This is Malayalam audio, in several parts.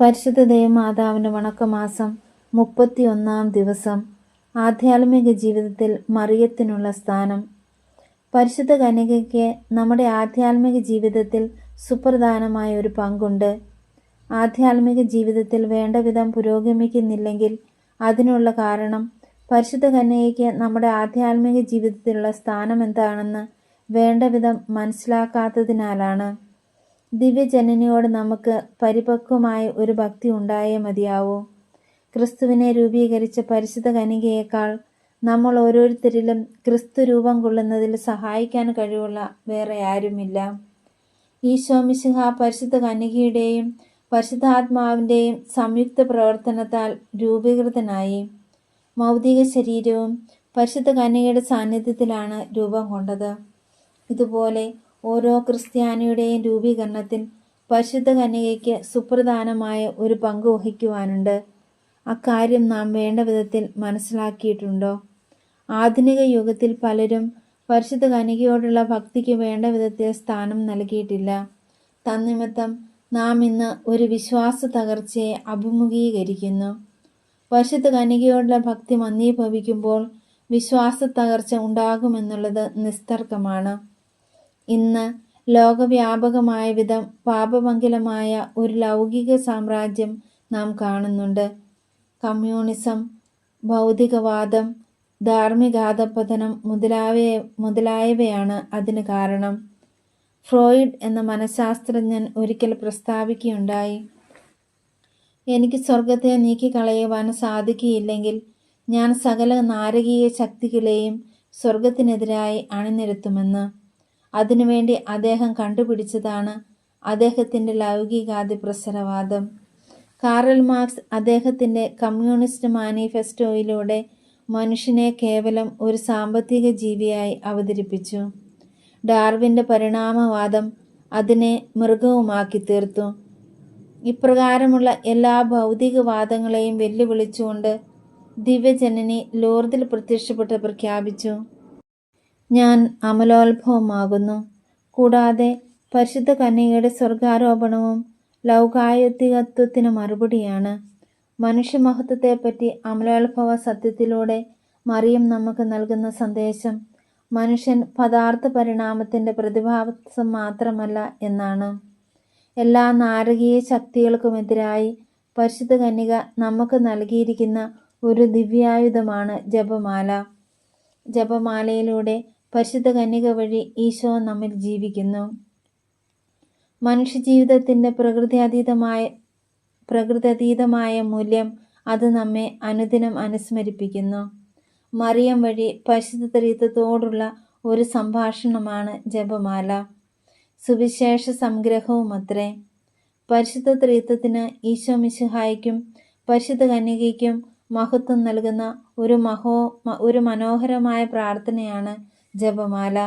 പരിശുദ്ധ ദേവമാതാവിന്റെ വണക്കമാസം മുപ്പത്തിയൊന്നാം ദിവസം ആധ്യാത്മിക ജീവിതത്തിൽ മറിയത്തിനുള്ള സ്ഥാനം. പരിശുദ്ധ കന്യകയ്ക്ക് നമ്മുടെ ആധ്യാത്മിക ജീവിതത്തിൽ സുപ്രധാനമായ ഒരു പങ്കുണ്ട്. ആധ്യാത്മിക ജീവിതത്തിൽ വേണ്ട വിധം പുരോഗമിക്കുന്നില്ലെങ്കിൽ അതിനുള്ള കാരണം പരിശുദ്ധ കന്യകയ്ക്ക് നമ്മുടെ ആധ്യാത്മിക ജീവിതത്തിലുള്ള സ്ഥാനം എന്താണെന്ന് വേണ്ട വിധം മനസ്സിലാക്കാത്തതിനാലാണ്. ദിവ്യജനനിയോട് നമുക്ക് പരിപക്വമായ ഒരു ഭക്തി ഉണ്ടായേ മതിയാവൂ. ക്രിസ്തുവിനെ രൂപീകരിച്ച പരിശുദ്ധ കനികയേക്കാൾ നമ്മൾ ഓരോരുത്തരിലും ക്രിസ്തു രൂപം കൊള്ളുന്നതിൽ സഹായിക്കാൻ കഴിവുള്ള വേറെ ആരുമില്ല. ഈശോ മിശിഹ പരിശുദ്ധ കനികയുടെയും പരിശുദ്ധാത്മാവിന്റെയും സംയുക്ത പ്രവർത്തനത്താൽ രൂപീകൃതനായി. മൗതിക ശരീരവും പരിശുദ്ധ കന്യകയുടെ സാന്നിധ്യത്തിലാണ് രൂപം കൊണ്ടത്. ഇതുപോലെ ഓരോ ക്രിസ്ത്യാനിയുടെയും രൂപീകരണത്തിൽ പരിശുദ്ധ കന്യകയ്ക്ക് സുപ്രധാനമായ ഒരു പങ്ക് വഹിക്കുവാനുണ്ട്. അക്കാര്യം നാം വേണ്ട വിധത്തിൽ മനസ്സിലാക്കിയിട്ടുണ്ടോ? ആധുനിക യുഗത്തിൽ പലരും പരിശുദ്ധ കനികയോടുള്ള ഭക്തിക്ക് വേണ്ട വിധത്തിൽ സ്ഥാനം നൽകിയിട്ടില്ല. തന്നിമിത്തം നാം ഇന്ന് ഒരു വിശ്വാസ തകർച്ചയെ അഭിമുഖീകരിക്കുന്നു. പരിശുദ്ധ കനികയോടുള്ള ഭക്തി മന്ദീഭവിക്കുമ്പോൾ വിശ്വാസ തകർച്ച ഉണ്ടാകുമെന്നുള്ളത് നിസ്തർക്കമാണ്. ഇന്ന് ലോകവ്യാപകമായ വിധം പാപമംഗലമായ ഒരു ലൗകിക സാമ്രാജ്യം നാം കാണുന്നുണ്ട്. കമ്മ്യൂണിസം ഭൗതികവാദം ധാർമ്മികാധപതനം മുതലായ മുതലായവയാണ് അതിന് കാരണം. ഫ്രോയിഡ് എന്ന മനഃശാസ്ത്രജ്ഞൻ ഒരിക്കൽ പ്രസ്താവിക്കുകയുണ്ടായി എനിക്ക് സ്വർഗത്തെ നീക്കിക്കളയുവാൻ സാധിക്കുകയില്ലെങ്കിൽ ഞാൻ സകല നാരകീയ ശക്തികളെയും സ്വർഗത്തിനെതിരായി അണിനിരത്തുമെന്ന്. അതിനുവേണ്ടി അദ്ദേഹം കണ്ടുപിടിച്ചതാണ് അദ്ദേഹത്തിന്റെ ലൗകികാതി പ്രസരവാദം കാറൽ മാർക്സ് അദ്ദേഹത്തിന്റെ കമ്മ്യൂണിസ്റ്റ് മാനിഫെസ്റ്റോയിലൂടെ മനുഷ്യനെ കേവലം ഒരു സാമ്പത്തിക ജീവിയായി അവതരിപ്പിച്ചു. ഡാർവിന്റെ പരിണാമവാദം അതിനെ മൃഗവുമാക്കി തീർത്തു ഇപ്രകാരമുള്ള എല്ലാ ഭൗതികവാദങ്ങളെയും വെല്ലുവിളിച്ചുകൊണ്ട് ദിവ്യജനനി ലോർദിൽ പ്രത്യക്ഷപ്പെട്ട് പ്രഖ്യാപിച്ചു. ഞാൻ അമലോത്ഭവമാകുന്നു. കൂടാതെ പരിശുദ്ധ കന്യകയുടെ സ്വർഗാരോപണവും ലൗകായുക്തികത്വത്തിന് മറുപടിയാണ്. മനുഷ്യമഹത്വത്തെപ്പറ്റി അമലോത്ഭവ സത്യത്തിലൂടെ മറിയം നമുക്ക് നൽകുന്ന സന്ദേശം മനുഷ്യൻ പദാർത്ഥ പരിണാമത്തിന്റെ പ്രതിഭാസം മാത്രമല്ല എന്നാണ്. എല്ലാ നാരകീയ ശക്തികൾക്കുമെതിരായി പരിശുദ്ധ കന്യക നമുക്ക് നൽകിയിരിക്കുന്ന ഒരു ദിവ്യായുധമാണ് ജപമാല. ജപമാലയിലൂടെ പരിശുദ്ധ കന്യക വഴി ഈശോ നമ്മിൽ ജീവിക്കുന്നു. മനുഷ്യജീവിതത്തിന്റെ പ്രകൃതിയതീതമായ പ്രകൃതതീതമായ മൂല്യം അത് നമ്മെ അനുദിനം അനുസ്മരിപ്പിക്കുന്നു. മറിയം വഴി പരിശുദ്ധ ത്രിത്വത്തോടുള്ള ഒരു സംഭാഷണമാണ് ജപമാല. സുവിശേഷ സംഗ്രഹവും അത്രേ. പരിശുദ്ധ ത്രിത്വത്തിന് ഈശോ മിശിഹായ്ക്കും പരിശുദ്ധ കന്യകയ്ക്കും മഹത്വം നൽകുന്ന ഒരു മഹോ ഒരു മനോഹരമായ പ്രാർത്ഥനയാണ് ജപമാല.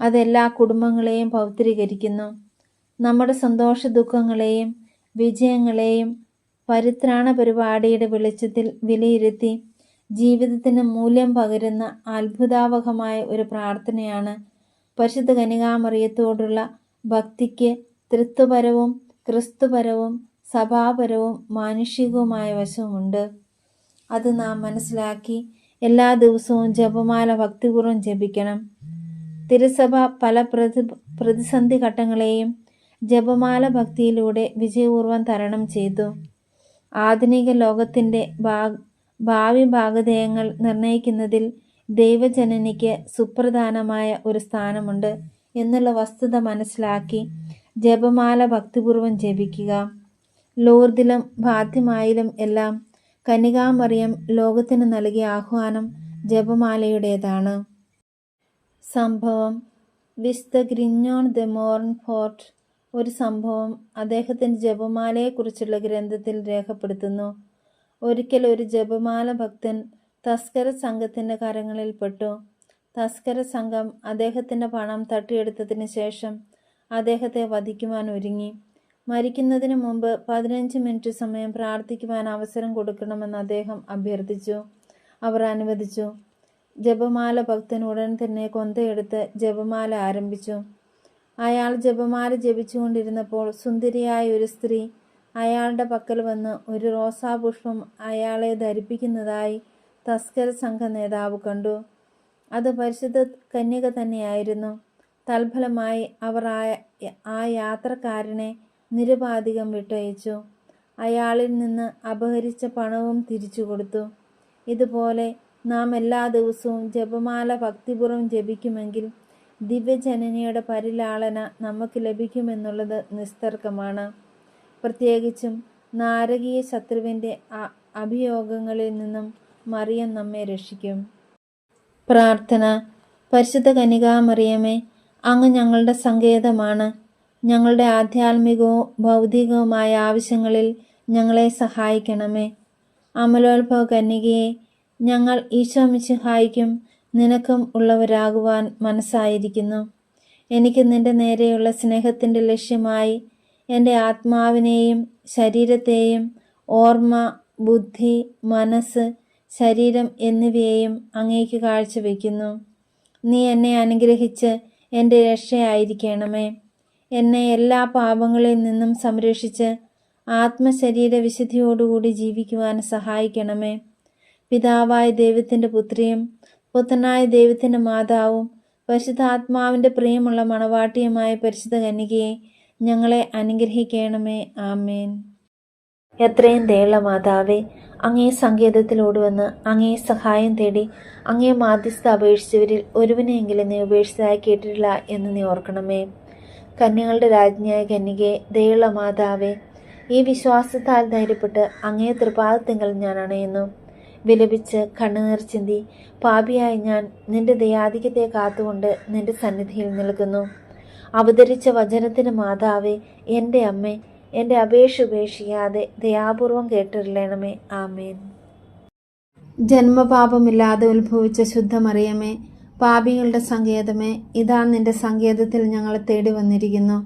അതെല്ലാ കുടുംബങ്ങളെയും പൗത്രീകരിക്കുന്നു നമ്മുടെ സന്തോഷ ദുഃഖങ്ങളെയും വിജയങ്ങളെയും പരിത്രാണ പരിപാടിയുടെ വെളിച്ചത്തിൽ വിലയിരുത്തി ജീവിതത്തിന് മൂല്യം പകരുന്ന അത്ഭുതാവഹമായ ഒരു പ്രാർത്ഥനയാണ് പരിശുദ്ധ കനികാമറിയത്തോടുള്ള ഭക്തിക്ക് തൃത്വപരവും ക്രിസ്തുപരവും സഭാപരവും മാനുഷികവുമായ വശമുണ്ട്. അത് നാം മനസ്സിലാക്കി എല്ലാ ദിവസവും ജപമാല ഭക്തിപൂർവം ജപിക്കണം. തിരുസഭ പല പ്രതി പ്രതിസന്ധി ഘട്ടങ്ങളെയും ജപമാല ഭക്തിയിലൂടെ വിജയപൂർവം തരണം ചെയ്തു. ആധുനിക ലോകത്തിന്റെ ഭാവി ഭാഗധേയങ്ങൾ നിർണയിക്കുന്നതിൽ ദൈവജനനിക്ക് സുപ്രധാനമായ ഒരു സ്ഥാനമുണ്ട് എന്നുള്ള വസ്തുത മനസ്സിലാക്കി ജപമാല ഭക്തിപൂർവം ജപിക്കുക. ലോർദിലും ഭാത്യമായിലും എല്ലാം കനികാമറിയം ലോകത്തിന് നൽകിയ ആഹ്വാനം ജപമാലയുടേതാണ്. സംഭവം. വിസ്ത ഗ്രിഞ്ഞോൺ ദ മോർൺ ഫോർട്ട്. ഒരു സംഭവം അദ്ദേഹത്തിന്റെ ജപമാലയെക്കുറിച്ചുള്ള ഗ്രന്ഥത്തിൽ രേഖപ്പെടുത്തുന്നു. ഒരിക്കൽ ഒരു ജപമാല ഭക്തൻ തസ്കര സംഘത്തിന്റെ കരങ്ങളിൽപ്പെട്ടു തസ്കര സംഘം അദ്ദേഹത്തിന്റെ പണം തട്ടിയെടുത്തതിന് ശേഷം അദ്ദേഹത്തെ വധിക്കുവാൻ ഒരുങ്ങി. മരിക്കുന്നതിന് മുമ്പ് പതിനഞ്ച് മിനിറ്റ് സമയം പ്രാർത്ഥിക്കുവാൻ അവസരം കൊടുക്കണമെന്ന് അദ്ദേഹം അഭ്യർത്ഥിച്ചു. അവർ അനുവദിച്ചു. ജപമാല ഭക്തൻ ഉടൻ തന്നെ കൊന്തയെടുത്ത് ജപമാല ആരംഭിച്ചു. അയാൾ ജപമാല ജപിച്ചുകൊണ്ടിരുന്നപ്പോൾ സുന്ദരിയായ ഒരു സ്ത്രീ അയാളുടെ പക്കൽ വന്ന് ഒരു റോസാപുഷ്പം അയാളെ ധരിപ്പിക്കുന്നതായി തസ്കര സംഘ നേതാവ് കണ്ടു. അത് പരിശുദ്ധ കന്യക തന്നെയായിരുന്നു. തൽഫലമായി അവർ ആ ആ യാത്രക്കാരനെ നിരുപാധികം വിട്ടയച്ചു. അയാളിൽ നിന്ന് അപഹരിച്ച പണവും തിരിച്ചു കൊടുത്തു. ഇതുപോലെ നാം എല്ലാ ദിവസവും ജപമാല ഭക്തിപൂർവം ജപിക്കുമെങ്കിൽ ദിവ്യജനനിയുടെ പരിലാളന നമുക്ക് ലഭിക്കുമെന്നുള്ളത് നിസ്തർക്കമാണ്. പ്രത്യേകിച്ചും നാരകീയ ശത്രുവിന്റെ അഭിയോഗങ്ങളിൽ നിന്നും മറിയം നമ്മെ രക്ഷിക്കും. പ്രാർത്ഥന. പരിശുദ്ധ കനികാമറിയമേ അങ്ങ് ഞങ്ങളുടെ സങ്കേതമാണ്. ഞങ്ങളുടെ ആധ്യാത്മികവും ഭൗതികവുമായ ആവശ്യങ്ങളിൽ ഞങ്ങളെ സഹായിക്കണമേ. അമലോത്ഭവ കന്യകയെ ഞങ്ങൾ ഈശോ മിശിഹായിക്കും നിനക്കും ഉള്ളവരാകുവാൻ മനസ്സായിരിക്കുന്നു. എനിക്ക് നിന്റെ നേരെയുള്ള സ്നേഹത്തിന്റെ ലക്ഷ്യമായി എന്റെ ആത്മാവിനെയും ശരീരത്തെയും ഓർമ്മ ബുദ്ധി മനസ്സ് ശരീരം എന്നിവയെയും അങ്ങേക്ക് കാഴ്ചവെക്കുന്നു. നീ എന്നെ അനുഗ്രഹിച്ച് എന്റെ രക്ഷയായിരിക്കണമേ. എന്നെ എല്ലാ പാപങ്ങളിൽ നിന്നും സംരക്ഷിച്ച് ആത്മശരീര വിശുദ്ധിയോടുകൂടി ജീവിക്കുവാൻ സഹായിക്കണമേ. പിതാവായ ദൈവത്തിന്റെ പുത്രിയും പുത്രനായ ദൈവത്തിന്റെ മാതാവും പരിശുദ്ധാത്മാവിന്റെ പ്രിയമുള്ള മണവാട്ടിയുമായ പരിശുദ്ധ കന്യകയെ ഞങ്ങളെ അനുഗ്രഹിക്കണമേ. ആമേൻ. എത്രയും ദയുള്ള മാതാവേ അങ്ങേ സങ്കേതത്തിലോടുവന്ന് അങ്ങേ സഹായം തേടി അങ്ങേ മാധ്യസ്ഥ അപേക്ഷിച്ചവരിൽ ഒരുവനെയെങ്കിലും നീ ഉപേക്ഷിച്ചതായി കേട്ടിട്ടില്ല എന്ന് നീ ഓർക്കണമേ. കന്യകളുടെ രാജ്ഞിയായ കന്യകയെ ദയുള്ള മാതാവേ ഈ വിശ്വാസത്താൽ ധൈര്യപ്പെട്ട് അങ്ങേ തൃപാദത്തിങ്കൽ ഞാൻ അണയുന്നു. വിലപിച്ച് കണ്ണുനീർ ചിന്തി പാപിയായി ഞാൻ നിന്റെ ദയാധിക്യത്തെ കാത്തുകൊണ്ട് നിന്റെ സന്നിധിയിൽ നിൽക്കുന്നു. അവതരിച്ച വചനത്തിന് മാതാവേ എന്റെ അമ്മേ എന്റെ അപേക്ഷ ഉപേക്ഷിക്കാതെ ദയാപൂർവം കേട്ടിരലേണമേ ആമേൻ. ജന്മപാപമില്ലാതെ ഉത്ഭവിച്ച ശുദ്ധമറിയമേ പാപികളുടെ സങ്കേതമേ ഇതാ നിന്റെ സങ്കേതത്തിൽ ഞങ്ങൾ തേടി വന്നിരിക്കുന്നു.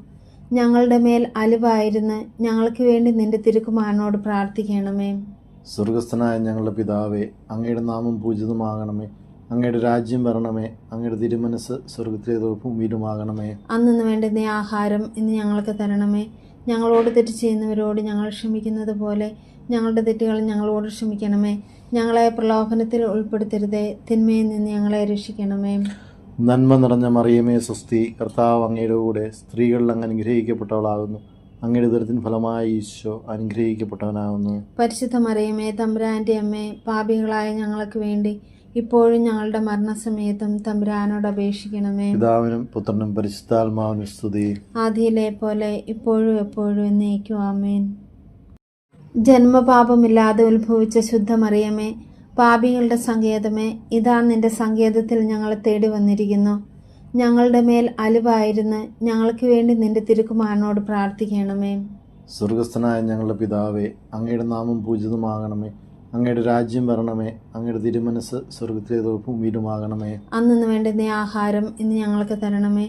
ഞങ്ങളുടെ മേൽ അലുവായിരുന്നു ഞങ്ങൾക്ക് വേണ്ടി നിന്റെ തിരുക്കുമാരനോട് പ്രാർത്ഥിക്കണമേ. സ്വർഗസ്ഥനായ ഞങ്ങളുടെ പിതാവേ അങ്ങയുടെ നാമം പൂജിതമാകണമേ. അങ്ങയുടെ രാജ്യം വരണമേ. അങ്ങയുടെ തിരുമനസ് സ്വർഗത്തിലേതോ ഭൂമിയിലുമാകണമേ അന്നു വേണ്ടുന്ന ആഹാരം ഇന്ന് ഞങ്ങൾക്ക് തരണമേ. ഞങ്ങളോട് തെറ്റ് ചെയ്യുന്നവരോട് ഞങ്ങൾ ക്ഷമിക്കുന്നത് പോലെ ഞങ്ങളുടെ തെറ്റുകൾ ഞങ്ങളോട് ക്ഷമിക്കണമേ. ഞങ്ങളെ പ്രലോഭനത്തിൽ ഉൾപ്പെടുത്തരുതേ. തിന്മയിൽ നിന്ന് ഞങ്ങളെ രക്ഷിക്കണമേ. നന്മ നിറഞ്ഞ മറിയമേ സ്വസ്തി. കർത്താവ് അങ്ങയുടെ കൂടെ സ്ത്രീകളിൽ അങ്ങ് അനുഗ്രഹിക്കപ്പെട്ടവളാകുന്നു. അങ്ങയുടെ ദുരിതത്തിന് ഫലമായി ഈശോ അനുഗ്രഹിക്കപ്പെട്ടവനാകുന്നു. പരിശുദ്ധ മറിയമേ തമ്പുരാന്റെ അമ്മേ പാപികളായ ഞങ്ങൾക്ക് വേണ്ടി ഇപ്പോഴും ഞങ്ങളുടെ മരണസമയത്തും തമ്പുരാനോട് അപേക്ഷിക്കണമേ. പിതാവിനും പുത്രനും പരിശുദ്ധാത്മാവിനും സ്തുതി. ആദിയിലെ പോലെ ഇപ്പോഴും എപ്പോഴും എന്നേക്കും. ആമേൻ. ജന്മപാപമില്ലാതെ ഉത്ഭവിച്ച ശുദ്ധമറിയമേ പാപികളുടെ സങ്കേതമേ ഇതാ നിന്റെ സങ്കേതത്തിൽ ഞങ്ങളെ തേടി വന്നിരിക്കുന്നു. ഞങ്ങളുടെ മേൽ അലുവായിരുന്ന് ഞങ്ങൾക്ക് വേണ്ടി നിന്റെ തിരുക്കുമാരനോട് പ്രാർത്ഥിക്കണമേ. സ്വർഗസ്ഥനായ ഞങ്ങളുടെ പിതാവേ അങ്ങയുടെ നാമം പൂജിതമാകണമേ. അങ്ങയുടെ രാജ്യം വരണമേ. അങ്ങയുടെ തിരുമനസ് സ്വർഗത്തിലേതോ ഭൂമിയിലുമാകണമേ അന്നു വേണ്ടുന്ന ആഹാരം ഇന്ന് ഞങ്ങൾക്ക് തരണമേ.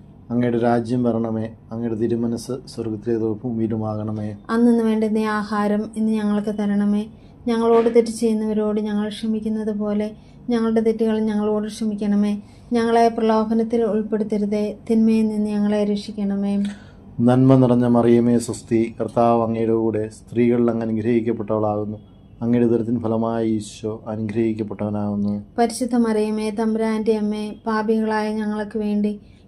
അങ്ങയുടെ രാജ്യം വരണമേ അങ്ങയുടെ തിരുമനസ് സ്വർഗത്തിലേതോ ഭൂമിയിലുമാകണമേ അന്നു വേണ്ടുന്ന ആഹാരം ഇന്ന് ഞങ്ങൾക്ക് തരണമേ. ഞങ്ങളോട് തെറ്റ് ചെയ്യുന്നവരോട് ഞങ്ങൾ ക്ഷമിക്കുന്നത് പോലെ ഞങ്ങളുടെ തെറ്റുകൾ ഞങ്ങളോട് ക്ഷമിക്കണമേ. ഞങ്ങളെ പ്രലോഭനത്തിൽ ഉൾപ്പെടുത്തരുതേ. തിന്മയിൽ നിന്ന് ഞങ്ങളെ രക്ഷിക്കണമേ. നന്മ നിറഞ്ഞ മറിയമേ സ്വസ്തി. കർത്താവ് അങ്ങയുടെ കൂടെ സ്ത്രീകളിൽ അങ്ങ് അനുഗ്രഹിക്കപ്പെട്ടവളാകുന്നു. അങ്ങയുടെ ദുരിതത്തിൻ ഫലമായി ഈശോ അനുഗ്രഹിക്കപ്പെട്ടവനാകുന്നു. പരിശുദ്ധ മറിയമേ തമ്പുരാന്റെ അമ്മേ പാപികളായ ഞങ്ങൾക്ക് വേണ്ടി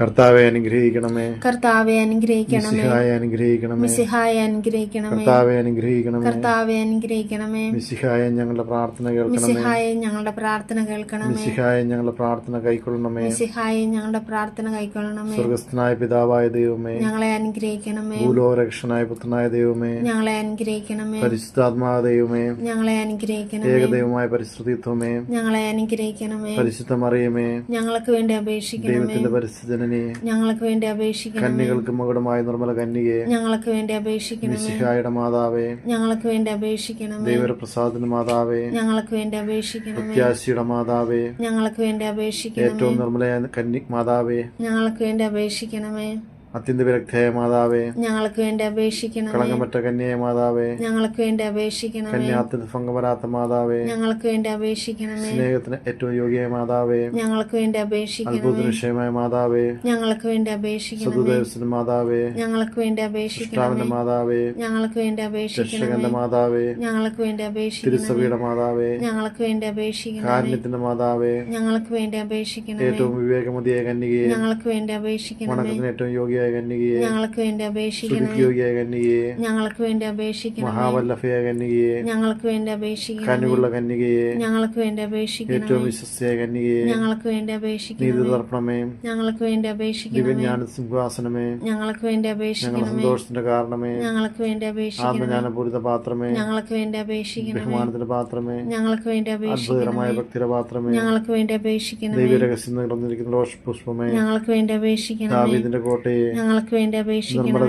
കർത്താവെ അനുഗ്രഹിക്കണമേ. കർത്താവെ അനുഗ്രഹിക്കണമേ. മിശിഹായെ അനുഗ്രഹിക്കണമേ. മിസിഹായെ അനുഗ്രഹിക്കണമേ. കർത്താവെ അനുഗ്രഹിക്കണമേ. കർത്താവെ അനുഗ്രഹിക്കണമേ. മിശിഹായെ ഞങ്ങളുടെ പ്രാർത്ഥന കേൾക്കണമേ. മിസിഹായെ ഞങ്ങളുടെ പ്രാർത്ഥന കേൾക്കണമേ. മിശിഹായെ ഞങ്ങളുടെ പ്രാർത്ഥന കൈക്കൊള്ളണമേ. മിസിഹായെ ഞങ്ങളുടെ പ്രാർത്ഥന കൈക്കൊള്ളണമേ. സ്വർഗസ്ഥനായ പിതാവായ ദൈവമേ. ഞങ്ങളെ അനുഗ്രഹിക്കണമേ. ഭൂലോകരക്ഷനായ പുത്രനായ ദൈവമേ. ഞങ്ങളെ അനുഗ്രഹിക്കണമേ. പരിശുദ്ധാത്മാവ ദൈവമേ. ഞങ്ങളെ അനുഗ്രഹിക്കണമേ. ഏകദൈവമായ പരിശുദ്ധിത്വമേ ഞങ്ങളെ അനുഗ്രഹിക്കണമേ. പരിശുദ്ധമറിയമേ ഞങ്ങൾക്ക് വേണ്ടി അപേക്ഷിക്കണമേ. ദൈവത്തിന്റെ ഞങ്ങൾക്ക് വേണ്ടി അപേക്ഷിക്കണം കന്യകൾക്ക് മകുടമായ നിർമ്മല കന്യകയെ ഞങ്ങൾക്ക് വേണ്ടി അപേക്ഷിക്കണം മിശിഹായുടെ മാതാവേ. ഞങ്ങൾക്ക് വേണ്ടി അപേക്ഷിക്കണം ദൈവപ്രസാദന മാതാവേ. ഞങ്ങൾക്ക് വേണ്ടി അപേക്ഷിക്കണം പ്രത്യാശിയുടെ മാതാവേ. ഞങ്ങൾക്ക് വേണ്ടി അപേക്ഷിക്കണം ഏറ്റവും നിർമ്മലയായ കന്യ മാതാവേ. ഞങ്ങൾക്ക് വേണ്ടി അപേക്ഷിക്കണമേ. അത്യന്ത വിരക്തയായ മാതാവേ ഞങ്ങൾക്ക് വേണ്ടി അപേക്ഷിക്കണം കളങ്കമറ്റ കന്യായ മാതാവേ ഞങ്ങൾക്ക് വേണ്ടി അപേക്ഷിക്കണമേ കന്യാത്തിന് ഭംഗം മാതാവേ ഞങ്ങൾക്ക് വേണ്ടി അപേക്ഷിക്കണം സ്നേഹത്തിന് ഏറ്റവും യോഗ്യമായ മാതാവേ ഞങ്ങൾക്ക് വേണ്ടി അപേക്ഷിക്കണം അത്ഭുതത്തിന് വിഷയമായ മാതാവേ ഞങ്ങൾക്ക് വേണ്ടി അപേക്ഷിക്കണം സതുദേവസിന്റെ മാതാവേ ഞങ്ങൾക്ക് വേണ്ടി അപേക്ഷിക്കണം മാതാവേ ഞങ്ങൾക്ക് വേണ്ടി അപേക്ഷിക്കണം മാതാവേ ഞങ്ങൾക്ക് വേണ്ടി അപേക്ഷിക്കണം തിരുസഭയുടെ മാതാവേ ഞങ്ങൾക്ക് വേണ്ടി അപേക്ഷിക്കണം കാരുണ്യത്തിന്റെ മാതാവേ ഞങ്ങൾക്ക് വേണ്ടി അപേക്ഷിക്കണം ഏറ്റവും വിവേകമതിയായ കന്യകയെ ഞങ്ങൾക്ക് വേണ്ടി അപേക്ഷിക്കണം വണക്കത്തിന് ഏറ്റവും യോഗ്യയായ കന്യകയെ ഞങ്ങൾക്ക് വേണ്ടി അപേക്ഷിക്കണമേ യോഗ്യയായ കന്യകയെ ഞങ്ങൾക്ക് വേണ്ടി അപേക്ഷിക്കണേ മഹാവല്ലഭയായ കന്യകയെ ഞങ്ങൾക്ക് വേണ്ടി അപേക്ഷിക്കണേ കനുകുള്ള കന്യകയെ ഞങ്ങൾക്ക് വേണ്ടി അപേക്ഷിക്കണേ ഏറ്റവും വിശ്വസ്തയായ കന്യകയെ ഞങ്ങൾക്ക് വേണ്ടി നീതി അപേക്ഷിക്കണമേ തർപ്പണമേ ഞങ്ങൾക്ക് വേണ്ടി അപേക്ഷിക്കണമേ ദിവ്യജ്ഞാന സിംഹാസനമേ ഞങ്ങൾക്ക് വേണ്ടി ഞങ്ങളുടെ അപേക്ഷിക്കണമേ സന്തോഷത്തിന്റെ കാരണമേ ഞങ്ങൾക്ക് വേണ്ടി അപേക്ഷിക്കണേ ആത്മജ്ഞാനപൂരിത പാത്രമേ ഞങ്ങൾക്ക് വേണ്ടി അപേക്ഷിക്കണേ ബഹുമാനത്തിന്റെ പാത്രമേ ഞങ്ങൾക്ക് വേണ്ടി അത്ഭുതകരമായ അപേക്ഷിക്കണമേ ഭക്തിയുടെ പാത്രമേ ഞങ്ങൾക്ക് വേണ്ടി അപേക്ഷിക്കണേ ദൈവരഹസ്യം നിറഞ്ഞിരിക്കുന്ന റോഷപുഷ്പമേ ഞങ്ങൾക്ക് വേണ്ടി അപേക്ഷിക്കണേ ദാവീദിന്റെ കോട്ടയെ ഞങ്ങൾക്ക് വേണ്ടി അപേക്ഷിക്കണമേ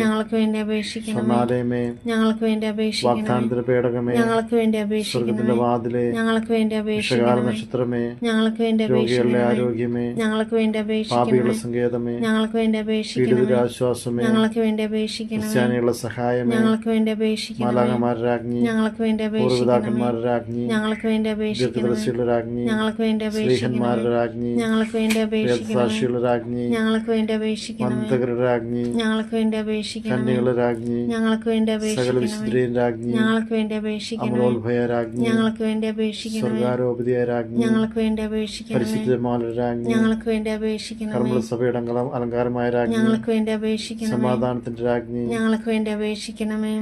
ഞങ്ങൾക്ക് വേണ്ടി അപേക്ഷിക്കണമേ ഞങ്ങൾക്ക് വേണ്ടി അപേക്ഷിക്കണമേ പേടകമേ ഞങ്ങൾക്ക് വേണ്ടി അപേക്ഷിക്കണമേ വാതിലെ ഞങ്ങൾക്ക് വേണ്ടി അപേക്ഷിക്കണമേ നക്ഷത്രമേ ഞങ്ങൾക്ക് വേണ്ടി രോഗികളുടെ ആരോഗ്യമേ ഞങ്ങൾക്ക് വേണ്ടി അപേക്ഷിക്കണമേ സങ്കേതമേ ഞങ്ങൾക്ക് വേണ്ടി അപേക്ഷിക്കണമേ ആശ്വാസമേ ഞങ്ങൾക്ക് വേണ്ടി അപേക്ഷിക്കണമേ ക്രിസ്ത്യാനികളുടെ സഹായമേ ഞങ്ങൾക്ക് വേണ്ടി അപേക്ഷിക്കണമേ മാലാകമാരുടെ രാജ്ഞി ഞങ്ങൾക്ക് വേണ്ടി അപേക്ഷിക്കണമേ പൂർവപിതാക്കന്മാരുടെ രാജ്ഞി ഞങ്ങൾക്ക് വേണ്ടി അപേക്ഷിക്കണമേ ദീർഘദർശികളുടെ രാജ്ഞി ഞങ്ങൾക്ക് വേണ്ടി അപേക്ഷിക്കണമേ രാജ്ഞി ഞങ്ങൾക്ക് വേണ്ടി അപേക്ഷിക്കണമേ രാജ്ഞി ഞങ്ങൾക്ക് വേണ്ടി അപേക്ഷിക്കണമേ ഞങ്ങൾക്ക് വേണ്ടി അപേക്ഷിക്കണമേ ഞങ്ങൾക്ക് വേണ്ടി അപേക്ഷിക്കണമേ ഞങ്ങൾക്ക് വേണ്ടി അപേക്ഷിക്കണമേ ഞങ്ങൾക്ക് വേണ്ടി അപേക്ഷിക്കണമേ ഞങ്ങൾക്ക് വേണ്ടി അപേക്ഷിക്കണമേ ഞങ്ങൾക്ക് വേണ്ടി അപേക്ഷിക്കണമേ സഭയുടെ അലങ്കാരമായ ഞങ്ങൾക്ക് വേണ്ടി അപേക്ഷിക്കണമേ സമാധാനത്തിന്റെ രാജ്ഞി ഞങ്ങൾക്ക് വേണ്ടി അപേക്ഷിക്കണമേ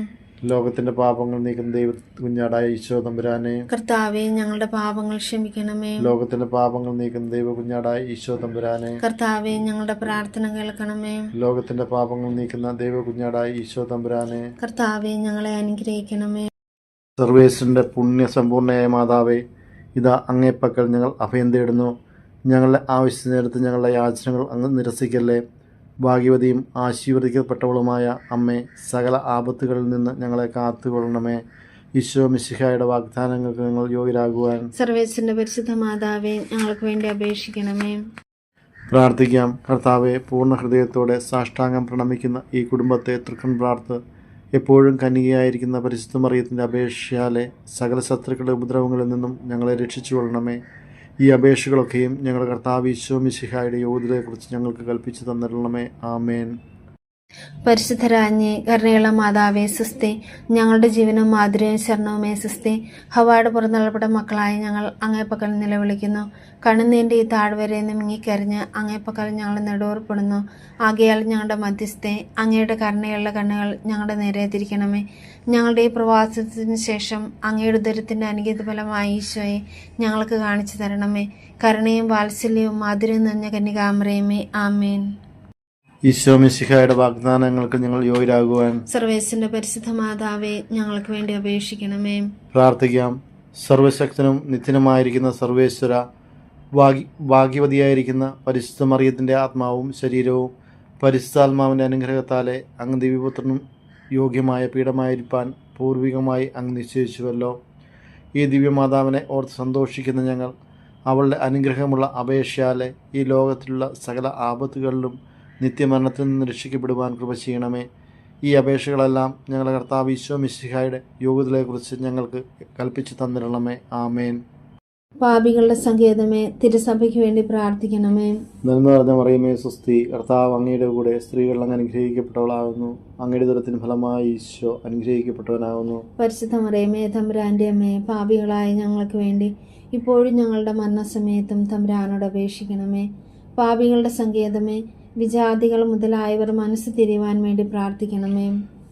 ലോകത്തിന്റെ പാപങ്ങൾ നീക്കുന്ന ദൈവ കുഞ്ഞാടായ ഈശോ തമ്പുരാനെ. കർത്താവെ ഞങ്ങളുടെ പാപങ്ങൾ ക്ഷമിക്കണമേ. ലോകത്തിന്റെ പാപങ്ങൾ നീക്കുന്ന ദൈവ കുഞ്ഞാടായ ഈശോ തമ്പുരാനെ. കർത്താവെ ഞങ്ങളുടെ പ്രാർത്ഥന കേൾക്കണമേ. ലോകത്തിന്റെ പാപങ്ങൾ നീക്കുന്ന ദൈവ കുഞ്ഞാടായ ഈശോ തമ്പുരാനെ. കർത്താവെ ഞങ്ങളെ അനുഗ്രഹിക്കണമേ. സർവേശ്വരന്റെ പുണ്യ സമ്പൂർണയായ മാതാവേ ഇതാ അങ്ങേപ്പക്കൽ ഞങ്ങൾ അഭയം തേടുന്നു. ഞങ്ങളുടെ ആവശ്യ നേരത്ത് ഞങ്ങളുടെ യാചനകൾ അങ്ങ് നിരസിക്കല്ലേ. ഭാഗ്യവതിയും ആശീർവദിക്കപ്പെട്ടവളുമായ അമ്മേ സകല ആപത്തുകളിൽ നിന്ന് ഞങ്ങളെ കാത്തുകൊള്ളണമേ. ഈശോ മിശിഹായുടെ വാഗ്ദാനങ്ങൾക്ക് ഞങ്ങൾ യോഗ്യരാകുവാൻ സർവേശ്വരന്റെ പരിശുദ്ധ മാതാവെ ഞങ്ങൾക്ക് വേണ്ടി അപേക്ഷിക്കണമേ. പ്രാർത്ഥിക്കാം. കർത്താവെ പൂർണ ഹൃദയത്തോടെ സാഷ്ടാംഗം പ്രണമിക്കുന്ന ഈ കുടുംബത്തെ തൃക്കൺ പ്രാർത്ഥ എപ്പോഴും കന്യകയായിരിക്കുന്ന പരിശുദ്ധ മറിയത്തിന്റെ അപേക്ഷയാലെ സകല ശത്രുക്കളുടെ ഉപദ്രവങ്ങളിൽ നിന്നും ഞങ്ങളെ രക്ഷിച്ചു കൊള്ളണമേ ഈ അപേക്ഷകളൊക്കെയും ഞങ്ങളുടെ കർത്താവ് ഈശോ മിശിഹായുടെ യോഗ്യതയെക്കുറിച്ച് ഞങ്ങൾക്ക് കൽപ്പിച്ചു തന്നിരണമേ ആമേൻ. പരിശുദ്ധരാജ്ഞി കരുണയുള്ള മാതാവേ സുസ്തി ഞങ്ങളുടെ ജീവനും മാധുര്യവും ശരണവുമേ സുസ്തി. ഹവാട് പുറന്തള്ളപ്പെട്ട മക്കളായി ഞങ്ങൾ അങ്ങേപ്പക്കൽ നിലവിളിക്കുന്നു. കണ്ണുനീന്റെ ഈ താഴ്വരയിൽ നിന്ന് മിങ്ങിക്കരിഞ്ഞ് അങ്ങേപ്പക്കൽ ഞങ്ങൾ നെടുവർപ്പെടുന്നു. ആകയാൽ ഞങ്ങളുടെ മധ്യസ്ഥെ അങ്ങയുടെ കരുണയുള്ള കണ്ണുകൾ ഞങ്ങളുടെ നേരെ തിരിക്കണമേ. ഞങ്ങളുടെ ഈ പ്രവാസത്തിന് ശേഷം അങ്ങയുടെ ദുരിതത്തിന്റെ അനുഗീത ഫലമായ ഈശോയെ ഞങ്ങൾക്ക് കാണിച്ചു തരണമേ. കരുണയും വാത്സല്യവും മാധുര്യവും നിറഞ്ഞ കന്യകാമരയുമേ ആമേൻ. ഈശോ മിശിഹായുടെ വാഗ്ദാനങ്ങൾക്ക് ഞങ്ങൾ യോഗ്യരാകുവാൻ സർവേസിന്റെ പരിശുദ്ധ മാതാവേ ഞങ്ങൾക്ക് വേണ്ടി അപേക്ഷിക്കണമേ. പ്രാർത്ഥിക്കാം. സർവശക്തനും നിത്യനുമായിരിക്കുന്ന സർവേശ്വര ഭാഗ്യ ഭാഗ്യവതിയായിരിക്കുന്ന പരിശുദ്ധ മറിയത്തിന്റെ ആത്മാവും ശരീരവും പരിശുദ്ധാത്മാവിന്റെ അനുഗ്രഹത്താലെ അങ്ങ് ദിവ്യപുത്രനും യോഗ്യമായ പീഠമായിരിക്കാൻ പൂർവികമായി അങ്ങ് നിശ്ചയിച്ചുവല്ലോ. ഈ ദിവ്യമാതാവിനെ ഓർത്ത് സന്തോഷിക്കുന്ന ഞങ്ങൾ അവളുടെ അനുഗ്രഹമുള്ള അപേക്ഷയാലെ ഈ ലോകത്തിലുള്ള സകല ആപത്തുകളിലും നിത്യമരണത്തിൽ നിന്ന് രക്ഷിക്കപ്പെടുവാൻ കൃപ ചെയ്യണമേ. ഈ അപേക്ഷകളെല്ലാം ഞങ്ങളുടെ കർത്താവ് ഈശോ മിശിഹായുടെ യോഗ്യതകളെക്കുറിച്ച് ഞങ്ങൾക്ക് കൽപ്പിച്ചു തന്നിരണമേ ആമേൻ. പാപികളുടെ സങ്കേതമേ തിരുസഭയ്ക്ക് വേണ്ടി പ്രാർത്ഥിക്കണമേ. നന്മ നിറഞ്ഞ മറിയമേ സുസ്തി കർത്താവ് അങ്ങയുടെ കൂടെ സ്ത്രീകൾ അങ്ങ് അനുഗ്രഹിക്കപ്പെട്ടവളാകുന്നു. അങ്ങയുടെ ദുരത്തിന് ഫലമായി ഈശോ അനുഗ്രഹിക്കപ്പെട്ടവനാകുന്നു. പരിശുദ്ധ മറിയമേ തമ്പുരാന്റെ അമ്മേ പാപികളായ ഞങ്ങൾക്ക് വേണ്ടി ഇപ്പോഴും ഞങ്ങളുടെ മരണസമയത്തും തമ്പുരാനോട് അപേക്ഷിക്കണമേ. പാപികളുടെ സങ്കേതമേ വിജാതികൾ മുതലായവർ മനസ്സ് തിരിയുവാൻ വേണ്ടി പ്രാർത്ഥിക്കണമേ.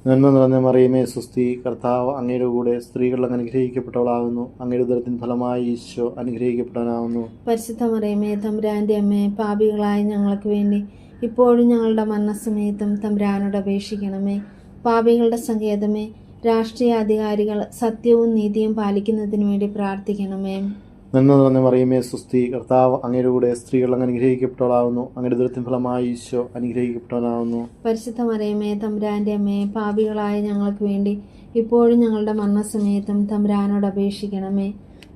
നന്മ നിറഞ്ഞ മറിയമേ സുസ്തി കർത്താവ് അങ്ങയുടെ കൂടെ സ്ത്രീകൾ അനുഗ്രഹിക്കപ്പെട്ടവളാകുന്നു. അങ്ങയുടെ ഉദരത്തിൻ ഫലമായി ഈശോ അനുഗ്രഹിക്കപ്പെടാനാവുന്നു. പരിശുദ്ധ മറിയമേ തമ്പുരാന്റെ അമ്മേ പാപികളായ ഞങ്ങൾക്ക് വേണ്ടി ഇപ്പോഴും ഞങ്ങളുടെ മരണസമയത്തും തമ്പുരാനോട് അപേക്ഷിക്കണമേ. പാപികളുടെ സങ്കേതമേ രാഷ്ട്രീയ അധികാരികൾ സത്യവും നീതിയും പാലിക്കുന്നതിന് വേണ്ടി പ്രാർത്ഥിക്കണമേ. നന്മ നിറഞ്ഞ മറിയമേ സുസ്തി കർത്താവ് അങ്ങയുടെ കൂടെ സ്ത്രീകൾ അങ്ങ് അനുഗ്രഹിക്കപ്പെട്ടവളാവുന്നു. അങ്ങയുടെ ദൃത്യം ഫലമായി ഈശോ അനുഗ്രഹിക്കപ്പെട്ടവനാവുന്നു. പരിശുദ്ധ മറിയമേ തമ്പുരാന്റെ അമ്മേ പാപികളായ ഞങ്ങൾക്ക് വേണ്ടി ഇപ്പോഴും ഞങ്ങളുടെ മരണസമയത്തും തമ്പുരാനോട് അപേക്ഷിക്കണമേ.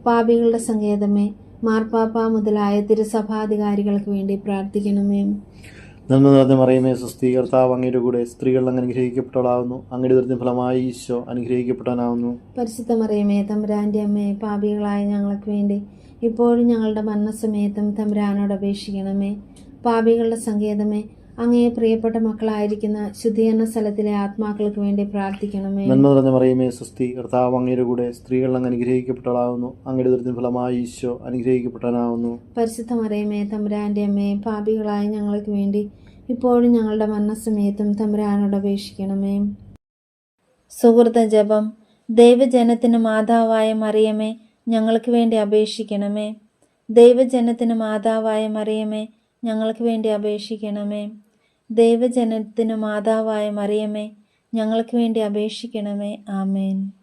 പാപികളുടെ സങ്കേതമേ മാർപ്പാപ്പ മുതലായ തിരുസഭാധികാരികൾക്ക് വേണ്ടി പ്രാർത്ഥിക്കണമേ. നന്മ നിറഞ്ഞ മറിയമേ സുസ്തി കർത്താവ് അങ്ങയുടെ കൂടെ സ്ത്രീകൾ അങ്ങ് അനുഗ്രഹിക്കപ്പെട്ടവളാവുന്നു. അങ്ങയുടെ ഉദരത്തിൻ ഫലമായി ഈശോ അനുഗ്രഹിക്കപ്പെടാനാവുന്നു. പരിശുദ്ധ മറിയമേ തമ്പുരാന്റെ അമ്മയെ പാപികളായ ഞങ്ങൾക്ക് വേണ്ടി ഇപ്പോഴും ഞങ്ങളുടെ മരണസമയത്തും തമ്പുരാനോട് അപേക്ഷിക്കണമേ. പാപികളുടെ സങ്കേതമേ അങ്ങേ പ്രിയപ്പെട്ട മക്കളായിരിക്കുന്ന ശുദ്ധീകരണ സ്ഥലത്തിലെ ആത്മാക്കൾക്ക് വേണ്ടി പ്രാർത്ഥിക്കണമേ. നന്മ നിറഞ്ഞ മറിയമേ സുസ്തി കർത്താവ് അങ്ങയുടെ കൂടെ സ്ത്രീകൾ അങ്ങ് അനുഗ്രഹിക്കപ്പെട്ടവളാകുന്നു അങ്ങയുടെ ദുരിതം ഫലമായി ഈശോ അനുഗ്രഹിക്കപ്പെട്ടവനാകുന്നു പരിശുദ്ധ മറിയമേ തമ്പുരാന്റെ അമ്മേ പാപികളായ ഞങ്ങൾക്ക് വേണ്ടി ഇപ്പോഴും ഞങ്ങളുടെ മരണസമയത്തും തമ്പുരാനോട് അപേക്ഷിക്കണമേ. സുഹൃത്ത ജപം ദൈവജനത്തിന് മാതാവായ മറിയമേ ഞങ്ങൾക്ക് വേണ്ടി അപേക്ഷിക്കണമേ. ദൈവജനത്തിന് മാതാവായ മറിയമേ ഞങ്ങൾക്ക് വേണ്ടി അപേക്ഷിക്കണമേ. ദൈവജനത്തിന് മാതാവായ മറിയമേ ഞങ്ങൾക്ക് വേണ്ടി അപേക്ഷിക്കണമേ. ആമേൻ.